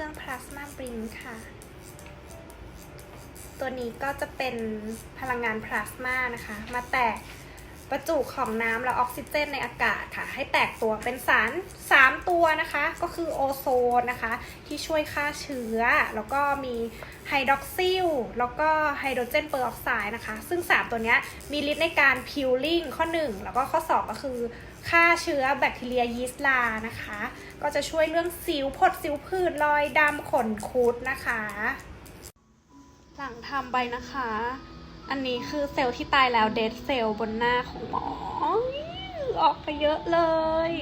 ครื่องพลาสมาบริงค่ะ ตัวนี้ก็จะเป็นพลังงานพลาสมานะคะ มาแตกประจุของน้ำและออกซิเจนในอากาศค่ะ ให้แตกตัวเป็นสาร3ตัว นะคะก็คือโอโซนนะคะ ที่ช่วยฆ่าเชื้อ แล้วก็มีไฮดรอกซิลแล้วก็ไฮโดรเจนเปอร์ออกไซด์นะคะ ซึ่ง 3 ตัวนี้มีฤทธิ์ในการพิลลิ่งข้อ 1 แล้วก็ข้อ 2 ก็คือฆ่าเชื้อแบคทีเรียยีสต์ลานะคะ ก็จะช่วยเรื่องสิวผดสิวผื่นรอยดำขนคุดนะคะ หลังทำไปนะคะ อันนี้คือเซลล์ที่ตายแล้วเด d เซลล์บนหน้าของหมอออกไปเยอะเลย